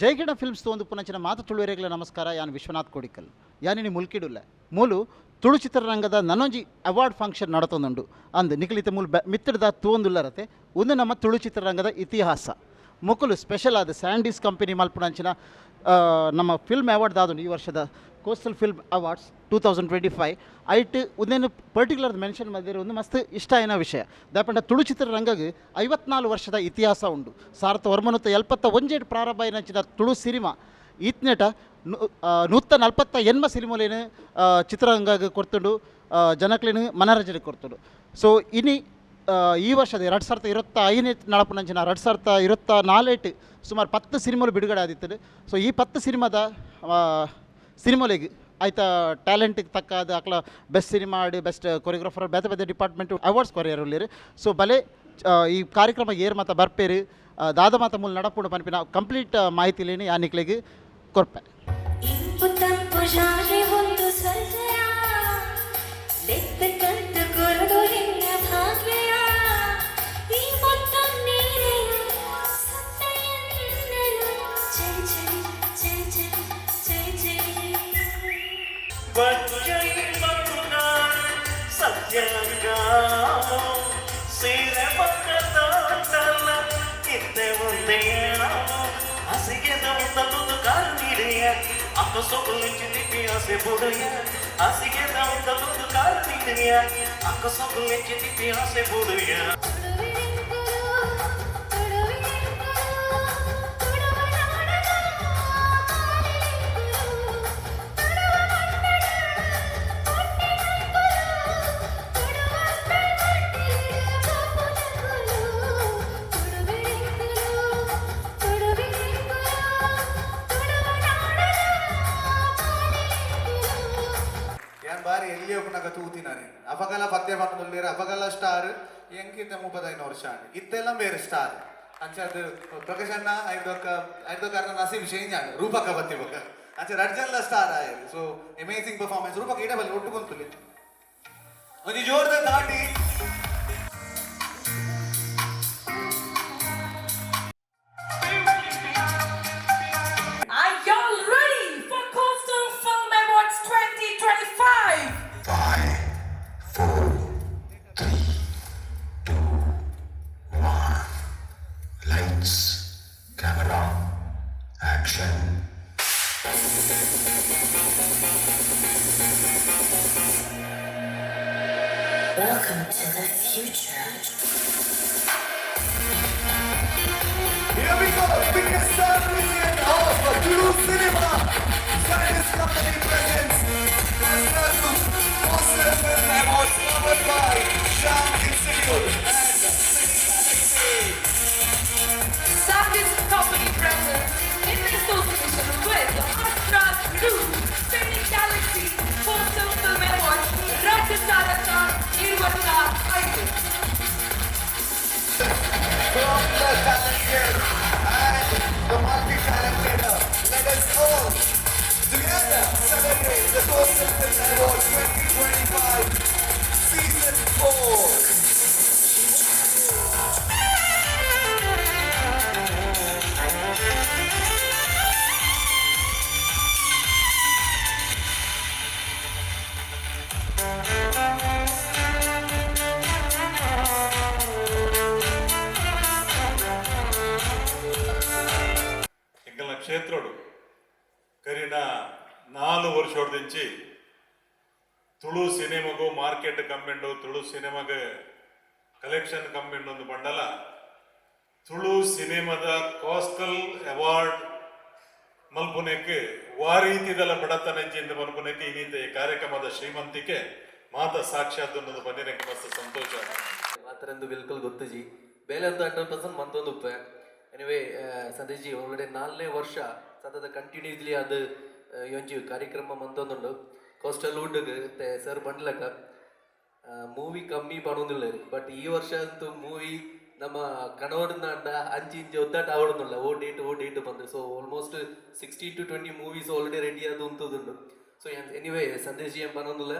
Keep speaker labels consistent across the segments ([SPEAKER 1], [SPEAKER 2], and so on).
[SPEAKER 1] ಜೈಗಿಡ films ಒಂದು ಪುನಂಚಿನ ಮಾತು ತುಳುವೆರೆಗಳ ನಮಸ್ಕಾರ. ಯಾನ್ ವಿಶ್ವನಾಥ್ ಕೋಡಿಕಲ್. ಯಾನಿನಿ ಮುಲ್ಕಿಡುಲ್ಲ. ಮೂಲು ತುಳು ಚಿತ್ರರಂಗದ ನನೊಂಜಿ ಅವಾರ್ಡ್ ಫಂಕ್ಷನ್ ನಡತೊಂದುಂಡು ಅಂದ್ ನಿಖಲಿತ ಮೂಲ ಮಿತ್ತಡದ ತೂವೊಂದುಲ್ಲರತೆ. ಒಂದು ನಮ್ಮ ತುಳು ಚಿತ್ರರಂಗದ ಇತಿಹಾಸ. ಮುಕುಲು ಸ್ಪೆಷಲ್ ಆದ ಸ್ಯಾಂಡೀಸ್ ಕಂಪನಿ ಮಲ್ಪುನಂಚಿನ ನಮ್ಮ ಫಿಲ್ಮ್ ಅವಾರ್ಡ್ ದಾದು ಈ ವರ್ಷದ coastal film awards two thousand twenty five ಐಟ್ ಒಂದೇನು ಪರ್ಟಿಕ್ಯುಲರ್ ಮೆನ್ಷನ್ ಮಾಡಿರೋ ಒಂದು ಮಸ್ತ್ ಇಷ್ಟ ಏನ ವಿಷಯ. ದಾಪಂಡ ತುಳು ಚಿತ್ರರಂಗಗೆ ಐವತ್ನಾಲ್ಕು ವರ್ಷದ ಇತಿಹಾಸ ಉಂಡು ಸಾರಥ ವರ್ಮನುತ್ತ ಎಲ್ಪತ್ತ ಒಂಜೇಟ್ ಪ್ರಾರಂಭ ಏನಂಚಿನ ತುಳು ಸಿನಿಮಾ. ಈತ್ನೆಟ ನೂತ ನಲ್ಪತ್ತ ಎನ್ಮ ಸಿನಿಮಾಲೇನು ಚಿತ್ರರಂಗಕ್ಕೆ ಕೊರ್ತುಂಡು ಆ, ಜನಕ್ಲೇನು ಮನರಂಜನೆ ಕೊರ್ತುಂಡು ಸೊ ಇನಿ ಈ ವರ್ಷದ ಎರಡು ಸಾವಿರದ ಇರುವತ್ತ ಐದನೇ ನಂಜನ ಎರಡು ಸಾವಿರದ ಇರುತ್ತ ನಾಲೇಟ್ ಸುಮಾರು ಪತ್ತು ಸಿನಿಮಾಲು ಬಿಡುಗಡೆ ಆದಿತ್ತು. ಸೊ ಈ ಪತ್ತು ಸಿನಿಮಾದ ಸಿನಿಮಾಲಿಗೆ ಆಯ್ತಾ ಟ್ಯಾಲೆಂಟಿಗೆ ತಕ್ಕಾದ ಅಕ್ಲ ಬೆಸ್ಟ್ ಸಿನಿಮಾ ಆಡಿ ಬೆಸ್ಟ್ ಕೊರಿಯೋಗ್ರಾಫರ್ ಬೇತೆ ಬೇತೆ ಡಿಪಾರ್ಟ್ಮೆಂಟ್ ಅವಾರ್ಡ್ಸ್ ಕೊರಿಯರಲ್ಲಿ ಸೊ ಬಲೆ ಈ ಕಾರ್ಯಕ್ರಮ ಏರ್ ಮಾತ ಬರ್ಪೇರಿ. ದಾದ ಮಾತ ಮೂಲ ನಡಪುಂಡು ಪನ್ಪಿನ ಕಂಪ್ಲೀಟ್ ಮಾಹಿತಿ ಲೇನಿ ನಿಕ್ಲಿಗೆ ಕೊರ್ಪೆ.
[SPEAKER 2] ಬಚ್ಚೈ ಮರುನಾಡು ಸತ್ಯಂಗ ಸೀರೆ ಪಕ್ಕದಲ್ಲ ಹಿಂದೆ ಮುಂದೆ ಹಸಿಗೆ ತಲುದು ಕಾಲು ನೀಡೆಯ ಅಕ್ಕ ಸೊಗಲು ಚಿಂತಿ ಆಸೆ ಬುಡೆಯ
[SPEAKER 3] ಮುಪ್ಪದೈದು ವರ್ಷ ಇತ್ತೆಲ್ಲ ಬೇರೆ ಸ್ಟಾರ್ ಅಂಚ ಅದು ಪ್ರಕಾಶ್ ಅಣ್ಣ ಐದೊಕ್ಕ ಐದೊಕ್ಕ ಅರ್ಧ ನಸೀಮ್ ಚೇಂಜ್ ಆಗ ರೂಪಕ್ಕ ಬತ್ತಿ ಬೊಕ್ಕ ಅಂಚ ರಡ್ಜಲ್ಲ ಸ್ಟಾರ್ ಆಯ್ತು ಸೊ ಅಮೇಜಿಂಗ್ ಪರ್ಫಾರ್ಮೆನ್ಸ್ ರೂಪಕ್ಕ ಇಡ ಬಲ್ಲಿ ಒಟ್ಟು ಕುಂತುಲಿ. ಒಂದು ಜೋರ್ದ ದಾಟಿ.
[SPEAKER 4] Welcome to the future.
[SPEAKER 3] Here we go, biggest family in house, the Guru Cinema. Chinese company presents. Boston, and
[SPEAKER 5] I was covered by Shang Tulu ಸಿನಿಮಾಗೂ market ಕಮ್ಮಿಂಡು ತುಳು ಸಿನಿಮಾಗೆ ಕಲೆಕ್ಷನ್ ಕಮ್ಮಿಂಡು ಒಂದು ಬಂಡಲ. ತುಳು ಸಿನಿಮಾದ ಕೋಸ್ಟಲ್ ಅವಾರ್ಡ್ ಮಲ್ಪುನೆಕ್ಕೆ ವಾರೀತಿದಲ ಬಡತನಜ್ಜಿಂದ ಮಲ್ಪುನೆಕ್ಕೆ ಇನ್ನಿಂದ ಈ ಕಾರ್ಯಕ್ರಮದ ಶ್ರೀಮಂತಿಕೆ ಮಾತ ಸಾಕ್ಷಾತ್ ಅನ್ನೋದು ಬಂದಿರಕ್ಕೆ ಮಸ್ತ್ ಸಂತೋಷ.
[SPEAKER 6] ಮಾತರೆಂದು ಬಿಲ್ಕುಲ್ ಗೊತ್ತು ಜಿ ಬೇಲೆ ಒಂದು ಹಂಡ್ರೆಡ್ ಪರ್ಸೆಂಟ್ ಮಂತೊಂದು ಉಪ್ಪೆ ಎನಿವೇ ಸಂದೇಶ್ ಜಿ ಒಳಗಡೆ ನಾಲ್ನೇ ವರ್ಷ ಸತತ ಕಂಟಿನ್ಯೂಸ್ಲಿ ಅದು ಒಂಜಿ ಕಾರ್ಯಕ್ರಮ ಮಂತೊಂದುಂಡು. ಕೋಸ್ಟಲ್ ವುಡ್ಗೆ ಸರ್ ಬಂಡ್ಲಕ ಮೂವಿ ಕಮ್ಮಿ ಪಣೊಂದಿಲ್ಲ ಬಟ್ ಈ ವರ್ಷ ಅಂತೂ ಮೂವಿ ನಮ್ಮ ಕಣವಡ್ನಾಂಡ ಅಂಚಿ ಇಂಚಿ ಒದ್ದಾಟ ಆವಡುന്നിಲ್ಲ ಓ ಡೇಟ್ ಓ ಡೇಟ್ ಬಂದ್ರೆ so almost sixty to twenty movies already ready ಅದು ಉಂಟುದುಂಡು ಸೊ ಎನಿವೇ ಸಂದೇಶ್ ಜಿ ಏನ್ ಪನೊಂದಿಲ್ಲ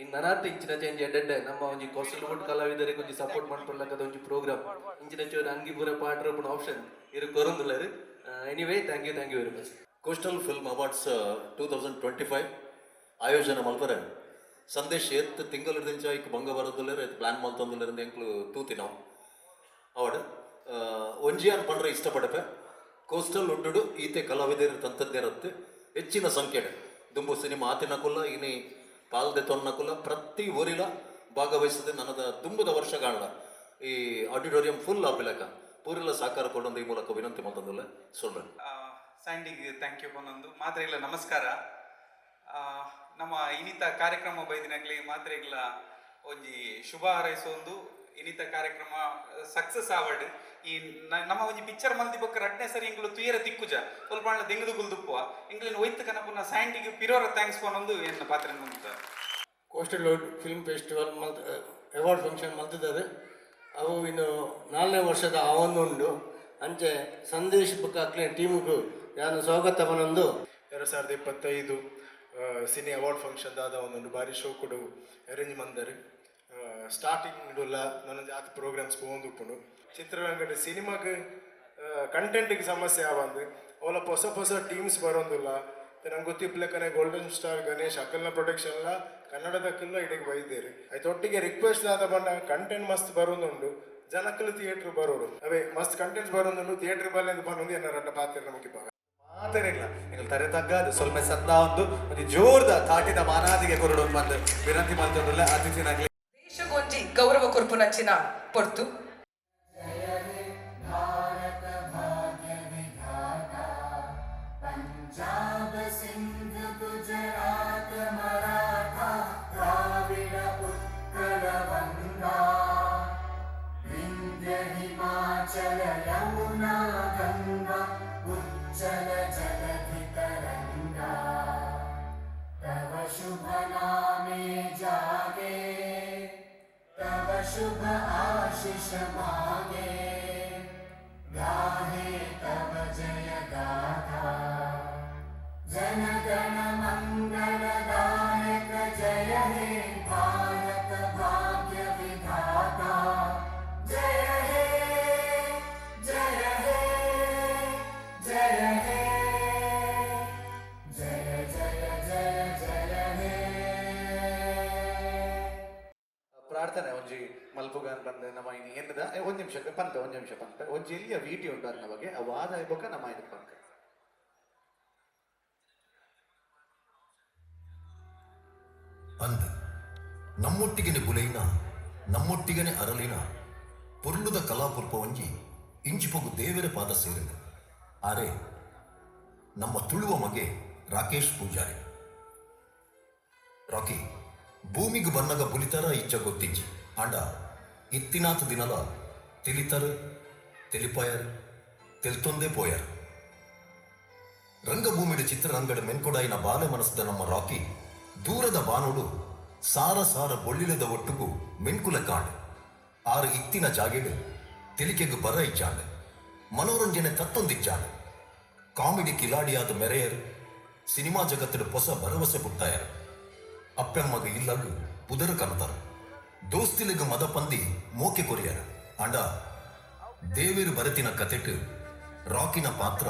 [SPEAKER 6] ಇನ್ ನನಾತ್ ಇಂಚಿನ ಚೇಂಜ್ ಎಡ್ಡೆ ನಮ್ಮ ಒಂಜಿ ಕೋಸ್ಟಲ್ ವುಡ್ ಕಲಾವಿದರಿಗೆ ಒಂಜಿ ಸಪೋರ್ಟ್ ಮಾಡ್ಕೊಳ್ಳಕದ ಒಂಜಿ ಪ್ರೋಗ್ರಾಮ್ ಇಂಚಿನ ಚೂರು ಅಂಗಿ ಪೂರ ಪಾಟ್ರ ಆಪ್ಷನ್ ಇರು ಕೊರೊಂದುಲ್ಲರು anyway thank you thank you very much
[SPEAKER 7] coastal film awards two thousand twenty five ಆಯೋಜನೆ ಮಲ್ಪರೆ ಸಂದೇಶ ಎತ್ತು ತಿಂಗಳಿರ್ದಿಂಚ ಐಕ್ ಭಂಗ ಬರೋದಿಲ್ಲ ಪ್ಲಾನ್ ಮಲ್ತೊಂದಿಲ್ಲ ಎಂಕ್ಲು ತೂತಿ ನಾವು. ಅವಡ್ ಒಂಜಿಯಾನ್ ಪಂಡ್ರೆ ಇಷ್ಟಪಡಪೆ. ಕೋಸ್ಟಲ್ ಉಡ್ಡುಡು ಈತೆ ಕಲಾವಿದರು ತಂತದ್ದೇರತ್ತೆ ಹೆಚ್ಚಿನ ಸಂಖ್ಯೆ ದುಂಬು ಸಿನಿಮಾ ಆತಿನಕುಲ್ಲ ಇನಿ ಪಾಲ್ದೆ ತೊನ್ನಕುಲ್ಲ ಪ್ರತಿ ಊರಿಲ ಭಾಗವಹಿಸದೆ ನನ್ನದ ತುಂಬದ ವರ್ಷಗಾಲ ಈ ಆಡಿಟೋರಿಯಂ ಫುಲ್ ಆಪಿಲಕ ಪೂರಿಲ ಸಹಕಾರ ಕೊಡೊಂದು ಈ ಮೂಲಕ ವಿನಂತಿ ಮತ್ತೊಂದಿಲ್ಲ ಸೊಲ್ರೆ
[SPEAKER 8] ಸ್ಯಾಂಡಿಗೆ ಥ್ಯಾಂಕ್ ಯು ಪೊನ್ನೊಂದು. ಮಾತ್ರ ಇಲ್ಲ, ನಮಸ್ಕಾರ. ನಮ್ಮ ಇನಿತ ಕಾರ್ಯಕ್ರಮ ಬೈದಿನಾಗ್ಲಿ ಮಾತ್ರ ಇಲ್ಲ ಒಂಜಿ ಶುಭ ಹಾರೈಸೊಂದು ಇನಿತ ಕಾರ್ಯಕ್ರಮ ಸಕ್ಸಸ್ ಆವಡ್ ಈ ನಮ್ಮ ಒಂಜಿ ಪಿಕ್ಚರ್ ಮಲ್ದಿ ಬಕ್ಕ ರಡ್ನೆ ಸರಿ ಇಂಗ್ಲು ತುಯರ ತಿಕ್ಕುಜ. ಸ್ವಲ್ಪ ದೆಂಗದು ಗುಲ್ದುಪ್ಪುವ ಇಂಗ್ಲಿನ ಒಯ್ತು ಕನಪುನ ಸ್ಯಾಂಡಿಗೆ ಪಿರೋರ ಥ್ಯಾಂಕ್ಸ್ ಒಂದು ಎನ್ನ ಪಾತ್ರ ಅಂತ
[SPEAKER 9] ಕೋಸ್ಟಲ್ ರೋಡ್ ಫಿಲ್ಮ್ ಫೆಸ್ಟಿವಲ್ ಮಲ್ತ್ ಅವಾರ್ಡ್ ಫಂಕ್ಷನ್ ಮಲ್ತಿದ್ದಾರೆ. ಅವು ಇನ್ನು ನಾಲ್ನೇ ವರ್ಷದ ಆವೊಂದುಂಡು ಅಂಚೆ ಸಂದೇಶ ಬುಕ್ ಅಕ್ಲಿನ ಟೀಮ್ಗೂ ಯಾರು ಸ್ವಾಗತವನೊಂದು.
[SPEAKER 3] ಎರಡು ಸಾವಿರದ ಇಪ್ಪತ್ತೈದು. ಸಿನಿ ಅವಾರ್ಡ್ ಫಂಕ್ಷನ್ ದಾದ ಒಂದೊಂದು ಬಾರಿ ಶೋ ಕೊಡು ಅರೇಂಜ್ ಮಂದರು. ಸ್ಟಾರ್ಟಿಂಗ್ ಇಡುಲ್ಲ ನನ್ನ ಜಾತಿ ಪ್ರೋಗ್ರಾಮ್ಸ್ ಹೋಗುಂಡು ಚಿತ್ರರಂಗದ ಸಿನಿಮಾಗೆ ಕಂಟೆಂಟಿಗೆ ಸಮಸ್ಯೆ ಆವಂದು ಅವಲ ಹೊಸ ಹೊಸ ಟೀಮ್ಸ್ ಬರೋದಿಲ್ಲ. ನಂಗೆ ಗೊತ್ತಿಪ್ಲಕ್ಕನೆ ಗೋಲ್ಡನ್ ಸ್ಟಾರ್ ಗಣೇಶ್ ಅಕಲ್ನ ಪ್ರೊಡಕ್ಷನ್ಲ ಕನ್ನಡದಕ್ಕೆಲ್ಲ ಇಡೀಗೆ ಬೈದೇರಿ. ಆಯ್ತು ಒಟ್ಟಿಗೆ ರಿಕ್ವೆಸ್ಟ್ ಆದ ಬಣ್ಣ ಕಂಟೆಂಟ್ ಮಸ್ತ್ ಬರೋದುಂಡು ಜನಕ್ಕಲು ಥಿಯೇಟ್ರ್ ಬರೋರು ಅವೇ ಮಸ್ತ್ ಕಂಟೆಂಟ್ಸ್ ಬರೋದುಂಡು ಥಿಯೇಟ್ರ್ ಬಲ್ಲೆಂದು ಬಂದು ಏನಾರ ಪಾತ್ರ ನಮಗೆ ಆತರಿಲ್ಲ ನೀವು ತರೆ ತಗ್ಗ ಅದು ಸ್ವಲ್ಪ ಸಂದ ಒಂದು ಒಂದು ಜೋರ್ದ ತಾಟಿದ ಮಾನಾದಿಗೆ ಕೊರಡು ಬಂದು ವಿನಂತಿ ಮಾಡ್ತಿರಲ್ಲ ಅತಿಥಿನಾಗಲಿ
[SPEAKER 10] ದೇಶಗೊಂಜಿ ಗೌರವ ಕೊರ್ಪು ನಂಚಿನ ಪೊರ್ತು हिमाचल यमुना गङ्गा उज्जल शुभ आशिष मागे गाहे तव जय।
[SPEAKER 3] ಪ್ರಾರ್ಥನೆ ಒಂಜಿ ಮಲ್ಪುಗಾನ್ ಬಂದ, ನಮ್ಮ ಇನ್ನು ಏನದ? ಒಂದು ನಿಮಿಷ, ಪಂತ, ಒಂದ್ ನಿಮಿಷ, ಪಂತ. ಒಂಜಿ ಎಲ್ಲಿಯ ವೀಟಿ ಉಂಟು ಅನ್ನ ಬಗ್ಗೆ ಆ ವಾದ ಇಬ್ಬಕ ನಮ್ಮ ಇದು ಪಂಕ.
[SPEAKER 11] ಅಂದ, ನಮ್ಮೊಟ್ಟಿಗೆನೆ ಬುಲೈನ, ನಮ್ಮೊಟ್ಟಿಗೆನೆ ಅರಲಿನ, ಪೊರ್ಲುದ ಕಲಾಪುರ್ಪ ಒಂಜಿ ಇಂಚಿಪೊಗು ದೇವರ ಪಾದ ಸೇರಿನ ಆರೆ, ನಮ್ಮ ತುಳುವ ಮಗೆ ರಾಕೇಶ್ ಪೂಜಾರಿ. ರಾಕಿ ಭೂಮಿಗೆ ಬನ್ನಗ ಬುಲಿತರ ಇಚ್ಚ ಗೊತ್ತಿಜ್ಜಿ. ಅಂಡ ಇತ್ತಿನಾತ ದಿನದ ತಿಳಿತರ, ತಿಳಿಪಾಯರ್ ತೆಲ್ತೊಂದೇ ಪೋಯರ್. ರಂಗಭೂಮಿಡ ಚಿತ್ರರಂಗಡ ಮೆನ್ಕೊಡಾಯಿನ ಬಾಲೆ ಮನಸ್ಸದ ನಮ್ಮ ರಾಕಿ, ದೂರದ ಬಾನುಡು ಸಾರ ಸಾರ ಬೊಳ್ಳಿಲದ ಒಟ್ಟುಗೂ ಮೆನ್ಕುಲ ಕಾಂಡ್. ಆರು ಇತ್ತಿನ ಜಾಗೆಡು ತಿಳಿಕೆಗೆ ಬರ ಇಚ್ಚಾಂಡ್. ಮನೋರಂಜನೆ ತತ್ತೊಂದಿಚ್ಚಾಂಡ್. ಕಾಮಿಡಿ ಕಿಲಾಡಿಯಾದ ಮೆರೆಯರ್, ಸಿನಿಮಾ ಜಗತ್ತಿನ ಹೊಸ ಭರವಸೆ ಬಿಟ್ಟಾಯರು ಅಪ್ಪೆಮ್ಮಗ ಇಲ್ಲಾಗ ಪುದರ ಕನತರು. ದೋಸ್ತಿಲಿಗ ಮದ ಪಂದಿ ಮೋಕೆ ಕೊರಿಯರ. ಅಂಡ, ದೇವೇರು ಬರತಿನ ಕತೆಟ್ ರಾಕಿನ ಪಾತ್ರ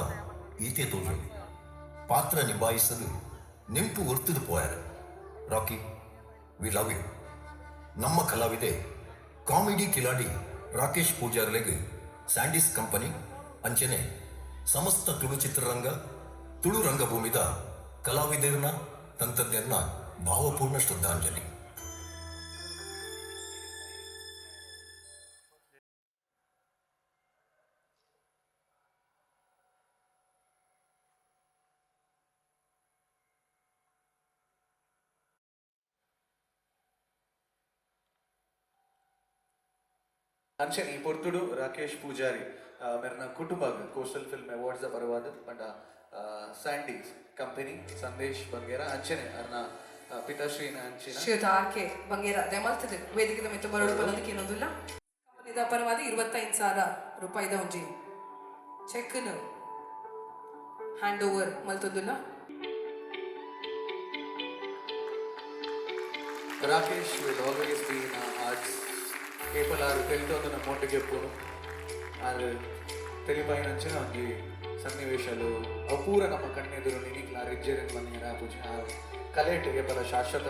[SPEAKER 11] ಈತೆ ತೋರು ಪಾತ್ರ ನಿಭಾಯಿಸಲು ನಿಂಪು ಒರ್ತಿದು ಪೋಯರು. Rocky, we love you. ನಮ್ಮ ಕಲಾವಿದೆ, ಕಾಮಿಡಿ ಕಿಲಾಡಿ ರಾಕೇಶ್ ಪೂಜಾರ್ಲೆಗೆ ಸ್ಯಾಂಡಿಸ್ ಕಂಪನಿ, ಅಂಚನೆ, ಸಮಸ್ತ ತುಳು ಚಿತ್ರರಂಗ, ತುಳು ರಂಗಭೂಮಿದ ಕಲಾವಿದರನ್ನ ತಂತ್ರಜ್ಞರನ್ನ ಭಾವಪೂರ್ಣ ಶ್ರದ್ಧಾಂಜಲಿ
[SPEAKER 3] ಅಂಚನೆ ಈ ಪೊರ್ತುಡು ರಾಕೇಶ್ ಪೂಜಾರಿ ಆ, ಮೇರ್ನ ಕುಟುಂಬ ಕೋಸ್ಟಲ್ ಫಿಲ್ಮ್ ಅವಾರ್ಡ್ಸ್ ಬರವಾದ ಪಂಡ ಸ್ಯಾಂಡೀಸ್ ಕಂಪನಿ ಸಂದೇಶ್ ಬಂಗೇರ ಅಂಚನೆ ಅರ್ನ ಆ, ಪಿತಾಶ್ರೀನ ಅಂಚಿನ?
[SPEAKER 10] ಶ್ರೀಯುತ ಆರ್ ಕೆ ಬಂಗೇರ ದಯಮಾಲ್ತದೆ ವೇದಿಕೆ ಮೆತ್ತ ಬರೋಡು ಬರೋದಕ್ಕೆ ಏನೊಂದಿಲ್ಲ ಕಂಪನಿದ ಪರವಾದ ಇರುವತ್ತೈದು ಸಾವಿರ ರೂಪಾಯಿದ ಒಂಜಿ. ಚೆಕ್ನು hand over ಮಲ್ತದಿಲ್ಲ.
[SPEAKER 3] Rakesh will always be in arts capable ಆರು ತೆಲಿತೋದನ್ನ ಮೋಟಿಗೆ ಪೂರು ಆರು ತೆಲಿಪಾಯಿನ ಅಂಚಿನ ಒಂಜಿ ಸನ್ನಿವೇಶಗಳು ಅಪೂರ ಪೂರ ನಮ್ಮ ಕಣ್ಣೆದುರು ನಿನಿಗ್ಲ ರಿಜ್ಜೆರಿನ ಮನೆಯ ಪೂಜೆ ಕಲೆಟಿಗೆ ಬಲ ಶಾಶ್ವತ